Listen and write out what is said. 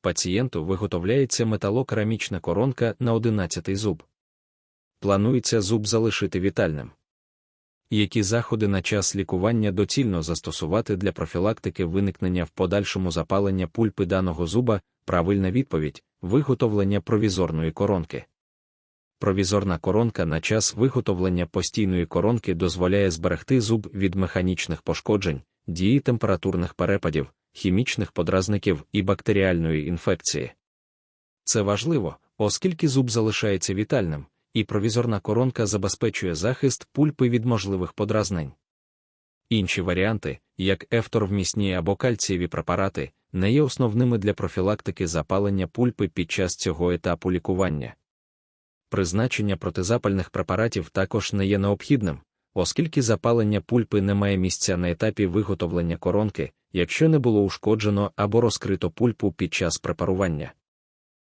пацієнту виготовляється металокерамічна коронка на 11 зуб. Планується зуб залишити вітальним. Які заходи на час лікування доцільно застосувати для профілактики виникнення в подальшому запалення пульпи даного зуба? Правильна відповідь виготовлення провізорної коронки. Провізорна коронка на час виготовлення постійної коронки дозволяє зберегти зуб від механічних пошкоджень, дії температурних перепадів, хімічних подразників і бактеріальної інфекції. Це важливо, оскільки зуб залишається вітальним, і провізорна коронка забезпечує захист пульпи від можливих подразнень. Інші варіанти, як ефторвмісні або кальцієві препарати, не є основними для профілактики запалення пульпи під час цього етапу лікування. Призначення протизапальних препаратів також не є необхідним, оскільки запалення пульпи не має місця на етапі виготовлення коронки, якщо не було ушкоджено або розкрито пульпу під час препарування.